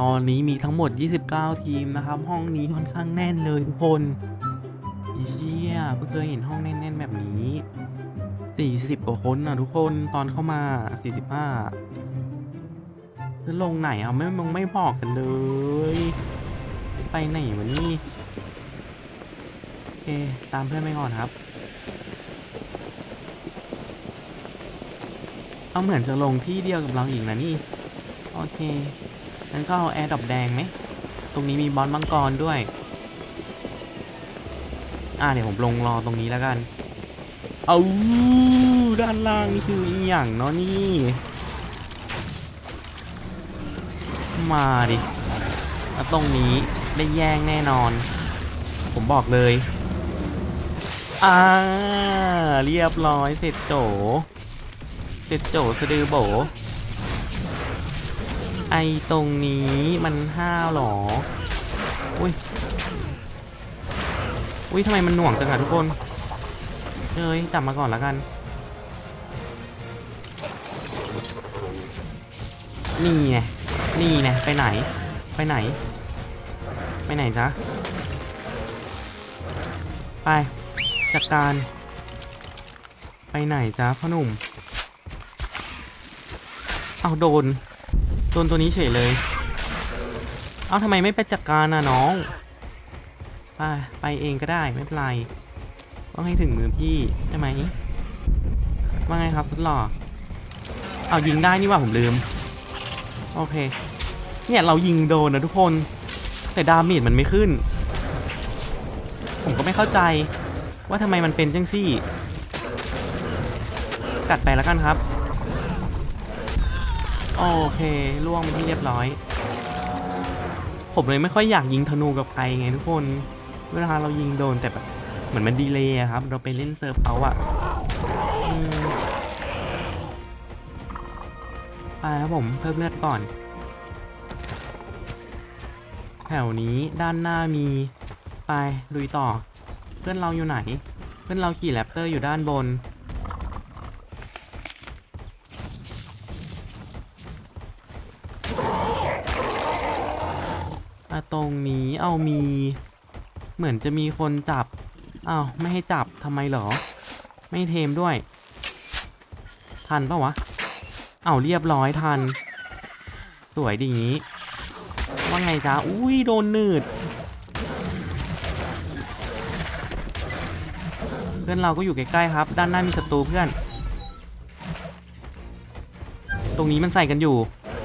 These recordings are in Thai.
ตอนนี้มีทั้งหมด 29 ทีมนะครับ ห้องนี้ค่อนข้างแน่นเลยทุกคนอ้เชี่ยเพิ่งเคยเห็นห้องแน่น ๆ แบบนี้ 40 กว่าคนนะทุกคนตอนเข้ามา 45แล้วลงไหนอะไม่มงไม่บอกกันเลย ไปไหนวะนี่โอเค ตามเพื่อนไปก่อนครับ เอาเหมือนจะลงที่เดียวกับเราอีกนะนี่ โอเค งั้นก็เอาแอร์ดอปแดงไหม ตรงนี้มีบอลมังกรด้วย อ่าเดี๋ยวผมลงรอตรงนี้แล้วกัน เอาด้านล่างนี่คืออีหยังเนาะนี่ มาดิแล้วตรงนี้ได้แย่งแน่นอน ผมบอกเลย อ่า เรียบร้อยเสร็จโจ เสร็จโจสะดือโบ ไอตรงนี้มันห้าวหรอ อุ้ย อุ้ยทำไมมันหน่วงจังอะทุกคนเฮ้ยจับมาก่อนแล้วกัน นี่ไงนี่ไงไปไหน ไปไหน ไปไหนจ๊ะ ไป จัดการ ไปไหนจ๊ะพ่อหนุ่ม เอาโดน โดนตัวนี้เฉยเลย เอาทำไมไม่ไปจัดการน่ะน้อง ไปไปเองก็ได้ไม่เป็นไร ต้องให้ถึงมือพี่ใช่ไหมว่าไงครับสุดหล่อเอายิงได้นี่ว่าผมลืม โอเค เนี่ยเรายิงโดนนะทุกคน แต่ดาเมจมันไม่ขึ้น ผมก็ไม่เข้าใจว่าทำไมมันเป็นจังซี่ กัดไปแล้วกันครับ โอเคล่วงเป็นที่เรียบร้อย ผมเลยไม่ค่อยอยากยิงธนูกับใครไงทุกคน เวลาเรายิงโดนแต่แบบเหมือนมันดีเลย์ครับ เราไปเล่นเซิร์ฟเขาอะอไปครับผมเพิ่มเลือดก่อน แถวนี้ด้านหน้ามีไปลุยต่อ เพื่อนเราอยู่ไหน เพื่อนเราขี่แรปเตอร์อยู่ด้านบน ตรงนี้เอามี เหมือนจะมีคนจับอ้าวไม่ให้จับทำไมเหรอ ไม่เทมด้วย ทันปะวะเอาเรียบร้อยทัน สวยดีงี้ ว่าไงจ๊ะอุ้ยโดนหนืด เพื่อนเราก็อยู่ใกล้ๆครับ ด้านหน้ามีศัตรูเพื่อน ตรงนี้มันใส่กันอยู่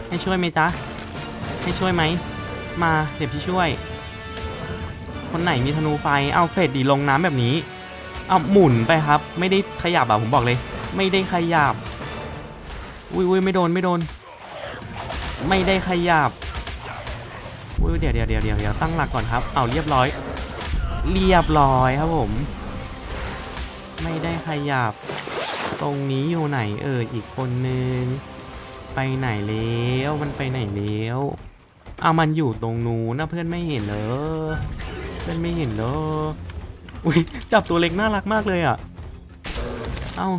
ให้ช่วยไหมจ๊ะ ให้ช่วยไหม มาเดี๋ยวพี่ช่วย คนไหนมีธนูไฟเอาเฟดดีลงน้ำแบบนี้เอาหมุนไปครับ ไม่ได้ขยับอะผมบอกเลย ไม่ได้ขยับอุ้ยอุ้ยไม่โดนไม่โดน ไม่ได้ขยับอุ้ยเดี๋ยวเดี๋ยวเดี๋ยวเดี๋ยวเดี๋ยวตั้งหลักก่อนครับ เอาเรียบร้อย เรียบร้อยครับผม ไม่ได้ขยับ ตรงนี้อยู่ไหนเอออีกคนนึง ไปไหนแล้วมันไปไหนแล้ว เอามันอยู่ตรงนู้นนะเพื่อนไม่เห็นเหรอเพื่อนไม่เห็นเหรออุ้ยจับตัวเล็กน่ารักมากเลยอะ เอ้า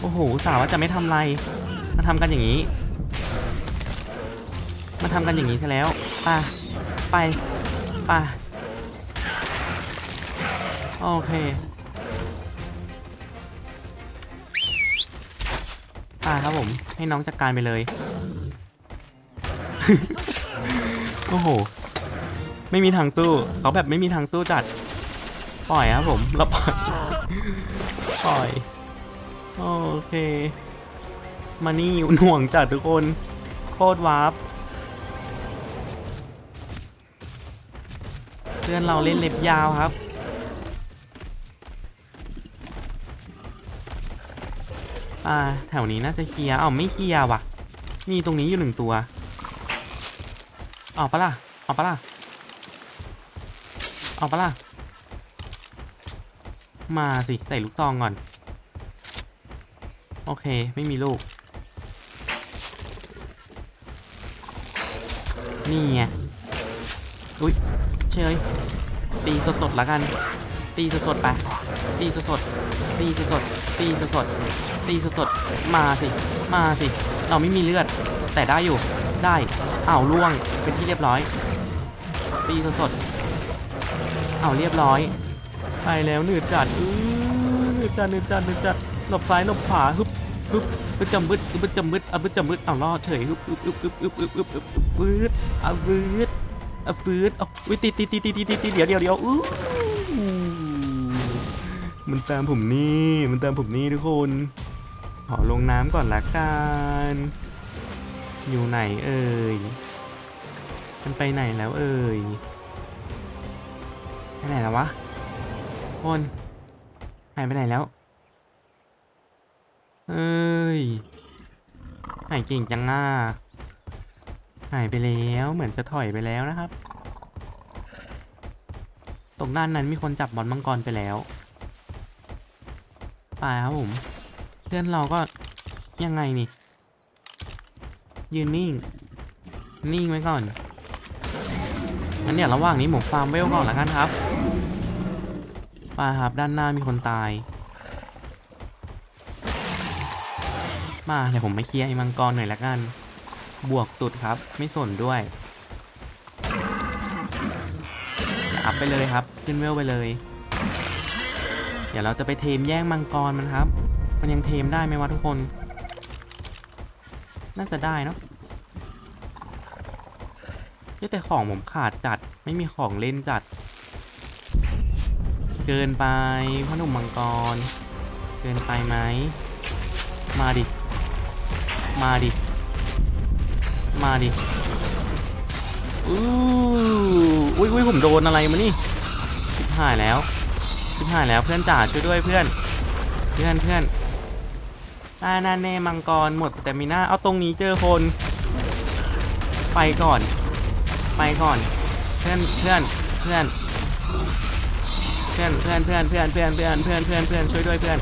โอ้โหสาวว่าจะไม่ทำไรมาทำกันอย่างนี้ มาทำกันอย่างนี้ซะแล้วป่ะไปป่ะโอเคป่ะครับผมให้น้องจัดการไปเลย โอ้โห ไม่มีทางสู้ เขาแบบไม่มีทางสู้จัด ปล่อยครับผมเราปล่อย ปล่อย โอเค มานี่หน่วงจัดทุกคน โคตรวาร์ปเพื่อนเราเล่นเล็บยาวครับ อ่า แถวนี้น่าจะเคลียร์อ้าวไม่เคลียร์ว่ะ มีตรงนี้อยู่หนึ่งตัว เอาปะล่ะ เอาปะล่ะ เอาปะล่ะ มาสิใส่ลูกซองก่อน โอเค ไม่มีลูก นี่ไง อุ้ยเชยตีสดๆแล้วกัน ตีสดๆไป ตีสดๆตีสดๆตีสดๆตีสดๆมาสิ มาสิ เราไม่มีเลือด แต่ได้อยู่ ได้อ้าวล่วงเป็นที่เรียบร้อย ตีสดๆอ้าวเรียบร้อย ไปแล้วหนืดจัดอื้อหนืดจัดหนืดจัดหนืดจัดหลบซ้ายหลบขวาฮึบฮึบบึดจำบึดบึดจำบึดอะบึดจำบึดอ้าวรอดเฉยฮึบฮึบฮึบฮึบฮึบฮึบฮึบฮึบฮึบบึดอะบึดอะบึดอะวิตีตีตีตีตีตีตีเดี๋ยวเดี๋ยวเดี๋ยวอื้อมันตามผมนี่ มันตามผมนี่ทุกคนขอลงน้ำก่อนละกัน อยู่ไหนเอ่ย มันไปไหนแล้วเอ่ย ไปไหนแล้ววะคนหายไปไหนแล้วเอ้ย หายเก่งจังง่าหายไปแล้วเหมือนจะถอยไปแล้วนะครับ ตรงด้านนั้นมีคนจับบอลมังกรไปแล้วไปครับผม เพื่อนเราก็ยังไงนี่ ยืนนิ่ง นิ่งไว้ก่อนงั้นเดี๋ยระหว่างนี้ผมฟาร์มเวลก่อนละกันครับไปครับด้านหน้ามีคนตาย มาเดี๋ยวผมไมาเคลียร์ไอ้มังกรหน่อยละกัน บวกตุดครับ ไม่สนด้วยอัพไปเลยครับ ขึ้นเวลไปเลย เดี๋ยวเราจะไปเทมแย่งมังกรมันครับ มันยังเทมได้ไหมวะทุกคน น่าจะได้เนาะแต่ของผมขาดจัด ไม่มีของเล่นจัด เกินไปพ่อหนุ่มมังกร เกินไปไหม มาดิ มาดิ มาดิ อู้อุ้ยอุ้ยผมโดนอะไรมานี่ชิบหายแล้วชิบหายแล้วเพื่อนจ๋าช่วยด้วยเพื่อน เพื่อนเพื่อน อานาเนมังกรหมดสเตมิน่าเอาตรงนี้เจอคน ไปก่อน ไปก่อน เพื่อนเพื่อนเพื่อนเพื่อนเพื่อนเพื่อนเพื่อนเพื่อนเพื่อนเพื่อนเพื่อนเพื่อนช่วยด้วยเพื่อน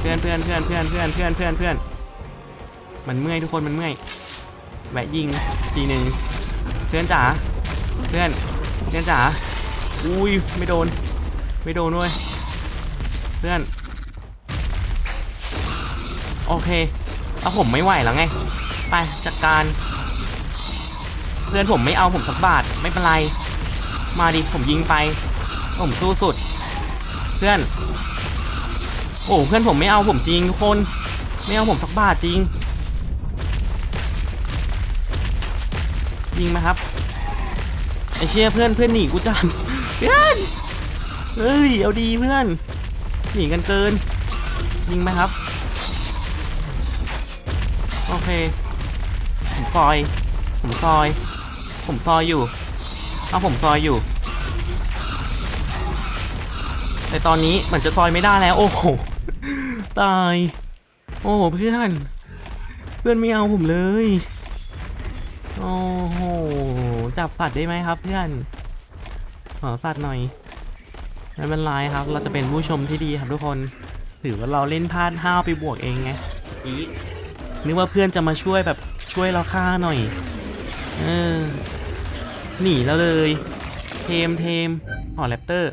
เพื่อนเพื่อนเพื่อนเพื่อนเพื่อนเพื่อนเพื่อนเพื่อนมันเมื่อยทุกคนมันเมื่อยแวะยิงทีหนึ่งเพื่อนจ๋าเพื่อนเพื่อนจ๋าอุ้ยไม่โดน ไม่โดนด้วยเพื่อน โอเคเอาผมไม่ไหวแล้วไง ไปจัดการ เพื่อนผมไม่เอาผมสักบาทไม่เป็นไร มาดิผมยิงไป ผมสู้สุด เพื่อน โอ้เพื่อนผมไม่เอาผมจริงทุกคน ไม่เอาผมสักบาทจริง ยิงไหมครับไอเชี่ยเพื่อนเพื่อนหนีกูจังเพื่อนเฮ้ยเอาดีเพื่อนหนีกันเกิน ยิงไหมครับ เคผมซอย ผมซอย ผมซอยอยู่ เอาผมซอยอยู่ แต่ตอนนี้เหมือนจะซอยไม่ได้แล้ว โอ้โห ตาย โอ้โหเพื่อน เพื่อนไม่เอาผมเลย โอ้โห จับสัตว์ได้ไหมครับเพื่อน ขอสัตว์หน่อยไม่เป็นไรครับ เราจะเป็นผู้ชมที่ดีครับทุกคน ถือว่าเราเล่นพลาดห้าวไปบวกเองไงอี นึกว่าเพื่อนจะมาช่วยแบบช่วยเราฆ่าหน่อย เออ หนีแล้วเลย เทมเทมอ๋อแรปเตอร์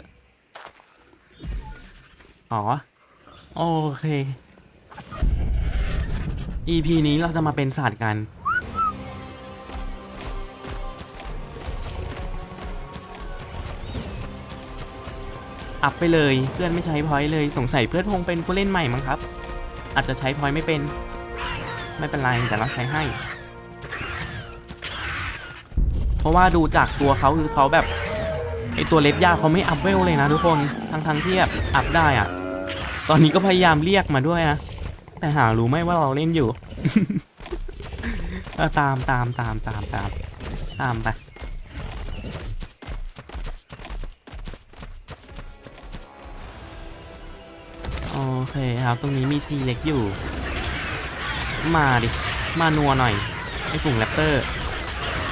อ๋อ โอเค EP นี้เราจะมาเป็นศาสตร์กัน อัพไปเลยเพื่อนไม่ใช้พอยต์เลยสงสัยเพื่อนคงเป็นผู้เล่นใหม่มั้งครับ อาจจะใช้พอยต์ไม่เป็น ไม่เป็นไรแต่เราใช้ให้ เพราะว่าดูจากตัวเขาคือเขาแบบไอตัวเล็บยาเขาไม่อัพเวลเลยนะทุกคนทั้งทั้งที่แบบอัพได้อะตอนนี้ก็พยายามเรียกมาด้วยนะแต่หารู้ไหมว่าเราเล่นอยู่ตามตามตามตามตามตามไปโอเคครับ ตรงนี้มีทีเล็กอยู่ มาดิ มานัวหน่อยไอ้กลุ่มแรปเตอร์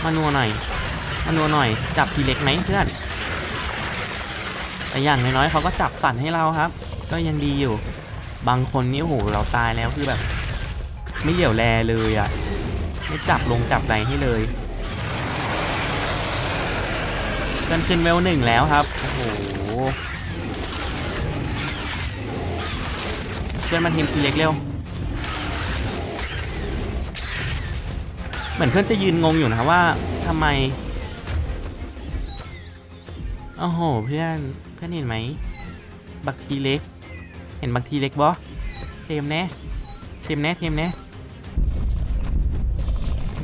มานัวหน่อย มานัวหน่อย จับทีเล็กไหมเพื่อน แต่อย่างน้อยๆเขาก็จับสัตว์ให้เราครับ ก็ยังดีอยู่ บางคนนี่โอ้โหเราตายแล้วคือแบบ ไม่เหี่ยวแลเลยอะ ไม่จับลงจับใดให้เลยเพื่อนขึ้นเวลหนึ่งแล้วครับ โอ้โหเพื่อนมาทีมทีเล็กเร็ว เหมือนเพื่อนจะยืนงงอยู่นะว่าทำไมโอ้โหเพื่อนเพื่อนเห็นไหมบักทีเล็ก เห็นบักทีเล็กบอเทมแน่เทมแน่เทมแน่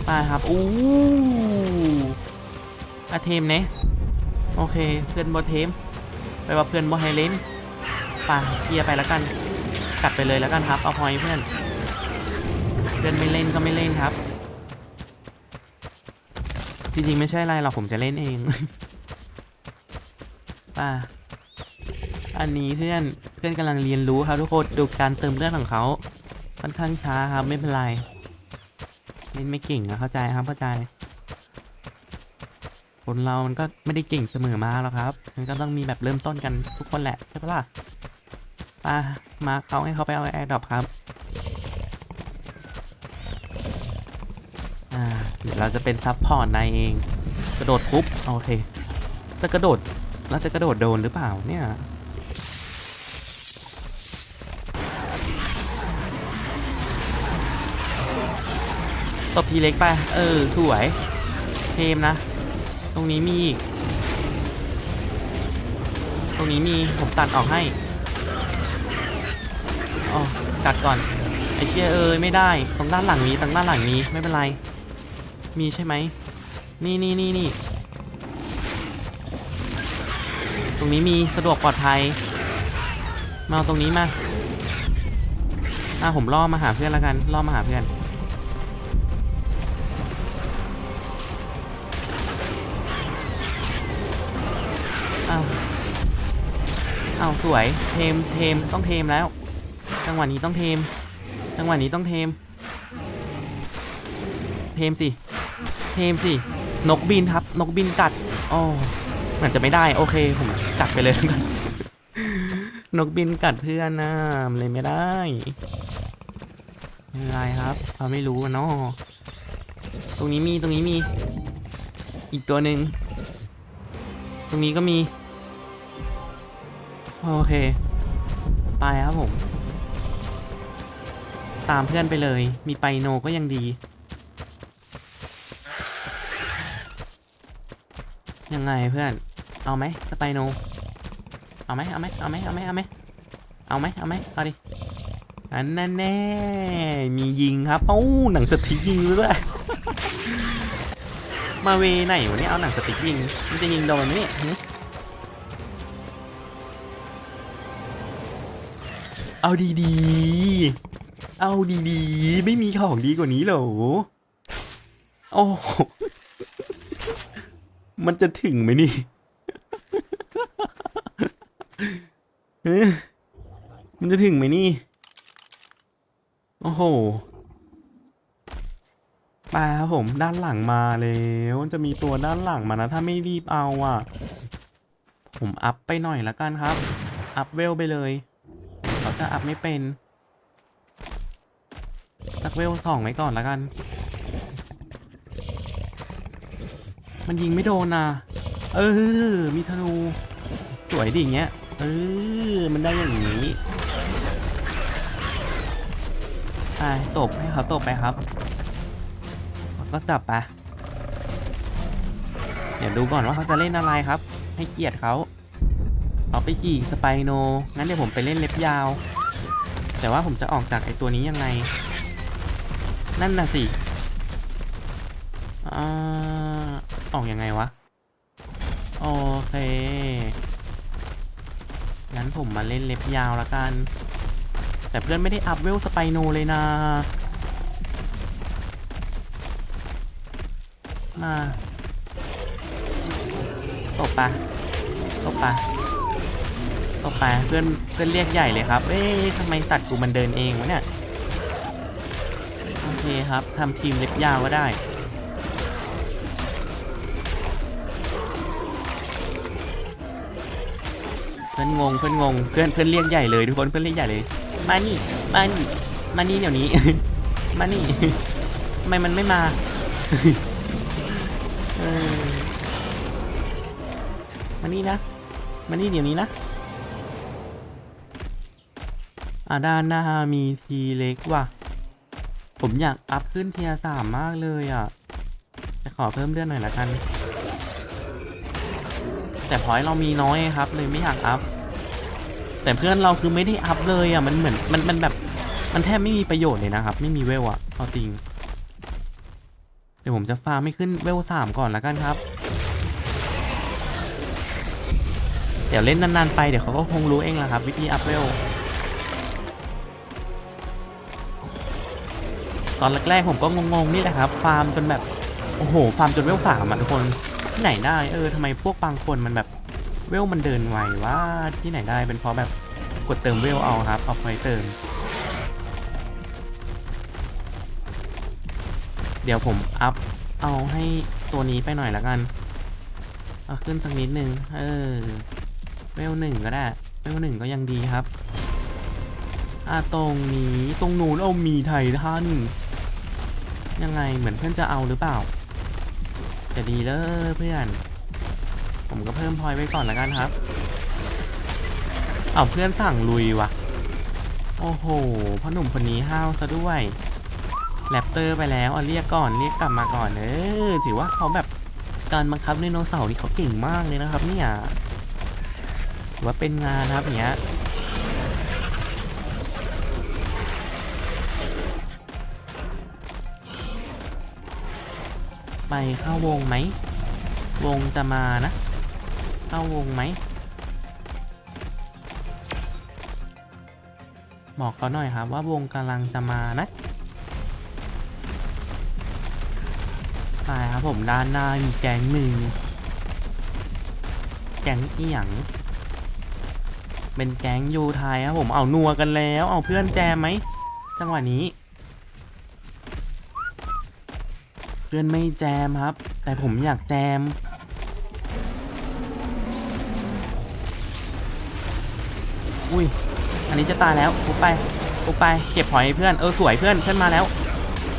ไปครับอู้อะเทมแน่โอเคเพื่อนบอเทมไปว่าเพื่อนบอไฮเลนไปเคลียร์ไปแล้วกันกัดไปเลยแล้วกันครับเอาพอยเพื่อนเพื่อนไม่เล่นก็ไม่เล่นครับ จริงๆ ไม่ใช่อะไรหรอกผมจะเล่นเองป่าอันนี้เพื่อนเพื่อนกำลังเรียนรู้ครับทุกคนดูการเติมเลือดของเขาค่อนข้างช้าครับไม่เป็นไรเล่นไม่เก่งนะเข้าใจครับเข้าใจ คนเรามันก็ไม่ได้เก่งเสมอมาหรอกครับ มันก็ต้องมีแบบเริ่มต้นกันทุกคนแหละใช่ปะล่ะป่ามาเขาให้เขาไปเอาแอร์ดรอปครับ อ่า เดี๋ยวเราจะเป็นซับพอร์ตนายเอง กระโดดปุ๊บโอเคจะกระโดดเราจะกระโดดโดนหรือเปล่าเนี่ยตบทีเล็กไป เออ สวยเทมนะ ตรงนี้มีอีก ตรงนี้มี ผมตัดออกให้อ๋อตัดก่อน ไอเชี่ยเอ้ยไม่ได้ ตรงด้านหลังนี้ตรงด้านหลังนี้ ไม่เป็นไร มีใช่ไหม นี่นี่นี่นี่ตรงนี้มีสะดวกปลอดภัย มาเอาตรงนี้มาอะผมล่อมาหาเพื่อนแล้วกัน ล่อมาหาเพื่อน อ้าว อ้าว สวย เทม เทม ต้องเทมแล้ว จังหวะนี้ต้องเทม จังหวะนี้ต้องเทม เทมสิ ทมสินกบินครับ นกบินกัดอ๋อเหมือนจะไม่ได้ โอเค ผมกัดไปเลยแล้วกันนกบินกัดเพื่อนนะมันเลยไม่ได้ไม่เป็นไรครับเราไม่รู้เนาะตรงนี้มีตรงนี้มี อีกตัวหนึ่งตรงนี้ก็มี โอเค ไปครับผม ตามเพื่อนไปเลย มีไปโนก็ยังดี ยังไงเพื่อน เอาไหมสไปโน เอาไหมเอาไหมเอาไหมเอาไหมเอาไหมเอาไหมเอาไหมเอาดิ อันนั้นแน่ มียิงครับเอ้าหนังสติ๊กยิงด้วย มาเวไหนวะเนี่ยเอาหนังสติ๊กยิง มันจะยิงโดนไหมเนี่ยเอาดีๆ เอาดีๆ ไม่มีของดีกว่านี้เหรอ โอ้ มันจะถึงไหมนี่ มันจะถึงไหมนี่ โอ้โห มาครับผมด้านหลังมาแล้วจะมีตัวด้านหลังมานะ ถ้าไม่รีบเอาอะ ผมอัพไปหน่อยละกันครับ อัพเวลไปเลยเขาจะอัพไม่เป็นสักเวลสองไว้ก่อนละกัน มันยิงไม่โดนนะเออ มีธนู สวยดิอย่างเงี้ย เออ มันได้อย่างนี้ไปตบให้เขาตบไปครับ ก็จับไป เดี๋ยวดูก่อนว่าเขาจะเล่นอะไรครับ ให้เกียรติเขาเอาไปจีสไปโน งั้นเดี๋ยวผมไปเล่นเล็บยาว แต่ว่าผมจะออกจากไอตัวนี้ยังไง นั่นน่ะสิ อ่า ออกยังไงวะ โอเค งั้นผมมาเล่นเล็บยาวละกัน แต่เพื่อนไม่ได้อัพเวลสไปโนเลยนะ มาตบปะตบปะตบปะเพื่อนเพื่อนเรียกใหญ่เลยครับ เอ๊ะทำไมสัตว์กูมันเดินเองวะเนี่ย โอเคครับทำทีมเล็บยาวก็ได้ พื่อนงงเพื่อนงงเพื่อนเพื่อนเรียกใหญ่เลยทุกคนเพื่อนเรียกใหญ่เลย มานี่มานี่มานี่เดี๋ยวนี้ มานี่ทำไมมันไม่มาอมานี่นะมานี่เดี๋ยวนี้นะอ่าด้านหน้ามีทีเล็กว่ะ ผมอยากอัพขึ้นเทียสามมากเลยอะขอเพิ่มเลือดหน่อยละกัน แต่พอยเรามีน้อยครับ เลยไม่อยากอัพ แต่เพื่อนเราคือไม่ได้อัพเลยอะมันเหมือนมันมันแบบมันแทบไม่มีประโยชน์เลยนะครับ ไม่มีเวลอะเอาจริง เดี๋ยวผมจะฟาร์มไม่ขึ้นเวลสามก่อนละกันครับ เดี๋ยวเล่นนานๆไปเดี๋ยวเขาก็คงรู้เองแหละครับ วิธีอัพเวลตอนแรกๆผมก็งงๆนี่แหละครับ ฟาร์มจนแบบ โอ้โห ฟาร์มจนเวลสามอะทุกคน ที่ไหนได้เออทำไมพวกบางคนมันแบบเวลมันเดินไวว่าที่ไหนได้เป็นเพราะแบบกดเติมเวลเอาครับเอาไฟเติม เดี๋ยวผมอัพเอาให้ตัวนี้ไปหน่อยละกันเอาขึ้นสักนิดนึงเออเวลหนึ่งก็ได้เวลหนึ่งก็ยังดีครับอ่าตรงนี้ตรงนู้นเอามีไททันยังไงเหมือนเพื่อนจะเอาหรือเปล่า จะดีเลยเพื่อน ผมก็เพิ่มพอยไว้ก่อนละกันครับ เอาเพื่อนสั่งลุยวะโอ้โหพ่อหนุ่มคนนี้ห้าวซะด้วยแรปเตอร์ไปแล้วเอาเรียกก่อนเรียกกลับมาก่อนเออถือว่าเขาแบบการบังคับไดโนเสาร์นี่เขาเก่งมากเลยนะครับเนี่ยถือว่าเป็นงานครับเนี้ย ไปเข้าวงไหม วงจะมานะ เข้าวงไหมบอกเขาหน่อยครับว่าวงกำลังจะมานะไปครับผมด้านหน้ามีแก๊งหนึ่งแก๊งเอียงเป็นแก๊งยูไทยครับผมเอานัวกันแล้ว เอาเพื่อนแจมไหมจังหวะนี้ เพื่อนไม่แจมครับ แต่ผมอยากแจม อุ้ย อันนี้จะตายแล้วปุ๊บไปปุ๊บไป เก็บพอยให้เพื่อน เออสวยเพื่อนเพื่อนมาแล้ว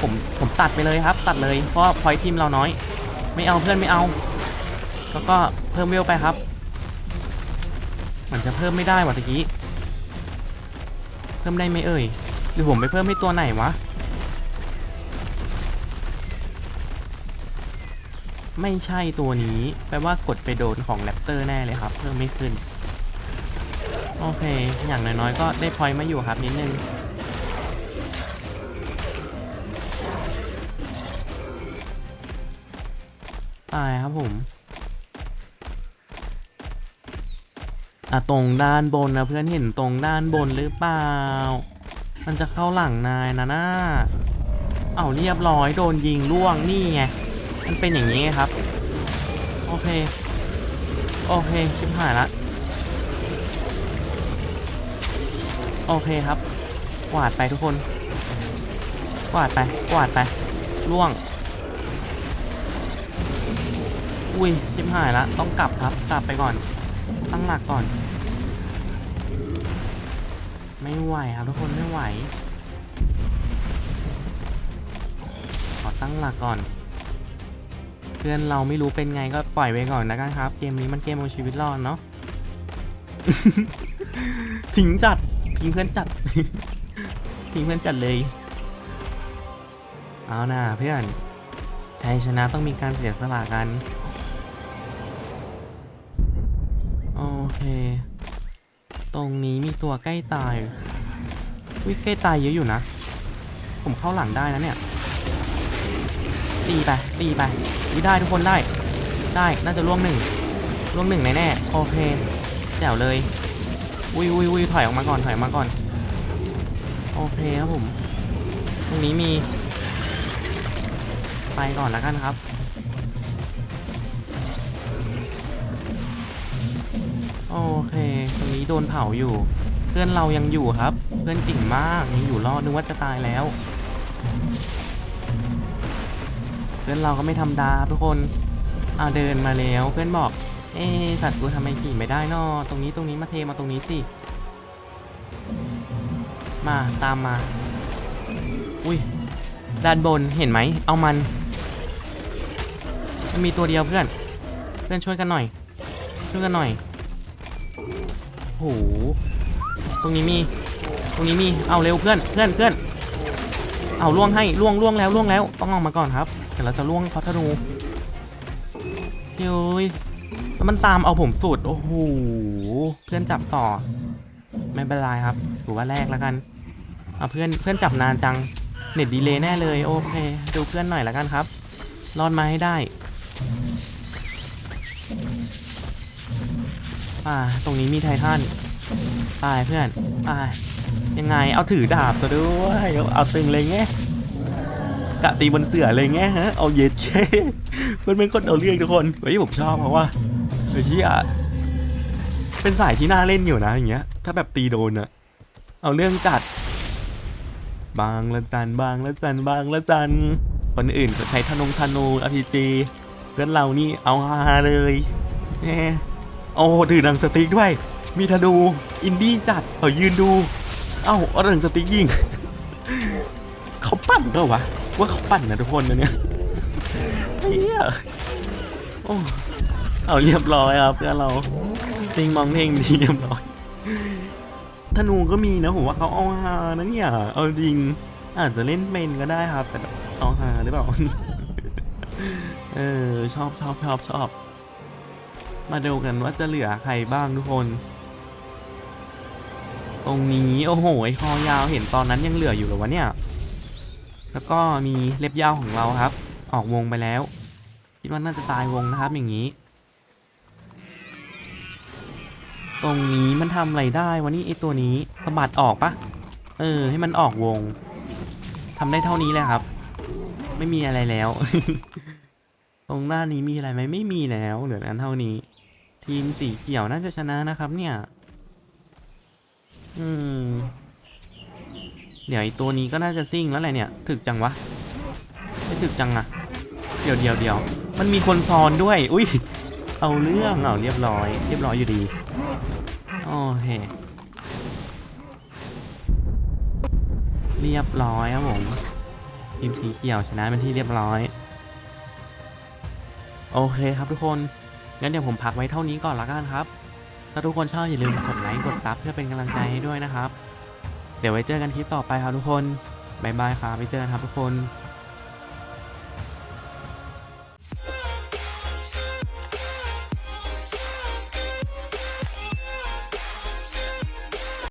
ผมผมตัดไปเลยครับ ตัดเลย เพราะพอยทีมเราน้อย ไม่เอาเพื่อนไม่เอา แล้วก็เพิ่มเวลไปครับ มันจะเพิ่มไม่ได้ว่ะตะกี้ เพิ่มได้ไหมเอ่ย หรือผมไปเพิ่มให้ตัวไหนวะ ไม่ใช่ตัวนี้แปลว่ากดไปโดนของแรปเตอร์แน่เลยครับเพิ่มไม่ขึ้น โอเค อย่างน้อยๆก็ได้พอยต์มาอยู่ครับนิดนึงตายครับผมอะตรงด้านบนนะเพื่อนเห็นตรงด้านบนหรือเปล่า มันจะเข้าหลังนายนะน่าเอาเรียบร้อยโดนยิงล่วงนี่ไง มันเป็นอย่างนี้ครับ เค โอเค ชิบหายละ โอเคครับ กวาดไปทุกคน กวาดไป กวาดไป ล่วง อุ้ย ชิบหายละ ต้องกลับครับ กลับไปก่อน ตั้งหลักก่อน ไม่ไหวครับทุกคน ไม่ไหว ขอตั้งหลักก่อน เพื่อนเราไม่รู้เป็นไงก็ปล่อยไปก่อนนะกันครับ เกมนี้มันเกมเอาชีวิตรอดเนาะทิ้งจัดทิ้งเพื่อนจัดทิ้งเพื่อนจัดเลย เอาน่าเพื่อนชัยชนะต้องมีการเสียสละกัน โอเค ตรงนี้มีตัวใกล้ตาย วิใกล้ตายเยอะอยู่นะ ผมเข้าหลังได้นะเนี่ย ตีไปตีไปวิได้ทุกคนได้ ได้น่าจะล่วงหนึ่งล่วงหนึ่งแน่ๆโอเคแจ๋วเลยอุ้ยอุ้ยอุ้ยถอยออกมาก่อนถอยออกมาก่อนโอเคครับผมตรงนี้มี ไปก่อนแล้วกันครับโอเคตรงนี้โดนเผาอยู่ เพื่อนเรายังอยู่ครับ เพื่อนเก่งมากยังอยู่รอดนึกว่าจะตายแล้ว พื่อนเราก็ไม่ธรรมดาทุกคนอ่าเดินมาแล้วเพื่อนบอก เอ๊สัตว์กูทำไมขี่ไม่ได้นอตรงนี้ตรงนี้มาเทมาตรงนี้สิ มาตามมา อุ้ยด้านบนเห็นไหมเอามัน มันมีตัวเดียวเพื่อน เพื่อนช่วยกันหน่อย ช่วยกันหน่อยโหตรงนี้มี ตรงนี้มี เอาเร็วเพื่อน เพื่อนเพื่อน เอาล่วงให้ล่วงล่วงแล้วล่วงแล้ว ต้องออกมาก่อนครับ เดี๋ยวเราจะล่วงเพราธนูเฮ้ยแล้วมันตามเอาผมสุด โอ้โห เพื่อนจับต่อ ไม่เป็นไรครับถือว่าแรกแล้วกันเอาเพื่อนเพื่อนจับนานจัง เน็ตดีเลย์แน่เลย โอเค ดูเพื่อนหน่อยแล้วกันครับ รอดมาให้ได้ อ่า ตรงนี้มีไททันไปเพื่อนไปยังไง เอาถือดาบตัวด้วย เอาเอาตึงเลยไง กะตีบนเสืออะไรเลยไงฮะเอาเย็ดเช่มันเป็นคนเอาเรื่องทุกคนเฮ้ยผมชอบเพราะว่าเฮ้ยอะเป็นสายที่น่าเล่นอยู่นะอย่างเงี้ย ถ้าแบบตีโดนอะเอาเรื่องจัด บางละจันบางละจันบางละจันคนอื่นเขาใช้ธนงธนูอพีจีเพื่อนเรานี่เอาฮาเลยแหมโอ้ถือหนังสติ๊กด้วย มีธนูอินดี้จัดเออยืนดู เอ้าเอาหนังสติ๊กยิง เขาปั่นเปล่าวะ ว่าเขาปั่นนะทุกคนนะเนี่ยเฮียโอ้เอาเรียบร้อยครับเพื่อนเราเพลงมองเพลงดีเรียบร้อยธนูก็มีนะผมว่าเขาเอาฮานะเนี่ยเอาจริง อาจจะเล่นเป็นก็ได้ครับ แต่เอาฮาหรือเปล่าเออชอบชอบชอบชอบ มาดูกันว่าจะเหลือใครบ้างทุกคน ตรงนี้ โอ้โหไอคอยาวเห็นตอนนั้นยังเหลืออยู่เหรอวะเนี่ย แล้วก็มีเล็บยาวของเราครับ ออกวงไปแล้ว คิดว่าน่าจะตายวงนะครับอย่างนี้ ตรงนี้มันทำอะไรได้วะนี่ไอตัวนี้สะบัดออกปะเออ ให้มันออกวงทำได้เท่านี้แหละครับ ไม่มีอะไรแล้ว ตรงหน้านี้มีอะไรไหมไม่มีแล้ว เหลืออันเท่านี้ ทีมสีเขียวน่าจะชนะนะครับ เนี่ย อืม เดี๋ยวไอตัวนี้ก็น่าจะซิ่งแล้วแหละเนี่ย ถึกจังวะ ไม่ถึกจังอะเดี๋ยวเดี๋ยวเดี๋ยวมันมีคนซ้อนด้วย อุ้ย เอาเรื่องเอาเรียบร้อย เรียบร้อยอยู่ดีโอเคเรียบร้อยครับผมทีมสีเขียวชนะเป็นที่เรียบร้อย โอเคครับทุกคน งั้นเดี๋ยวผมพักไว้เท่านี้ก่อนละกันครับ ถ้าทุกคนชอบอย่าลืมกดไลค์กดซับเพื่อเป็นกำลังใจให้ด้วยนะครับ เดี๋ยวไว้เจอกันคลิปต่อไปครับทุกคนบายบายครับไว้เจอกันครับทุกคน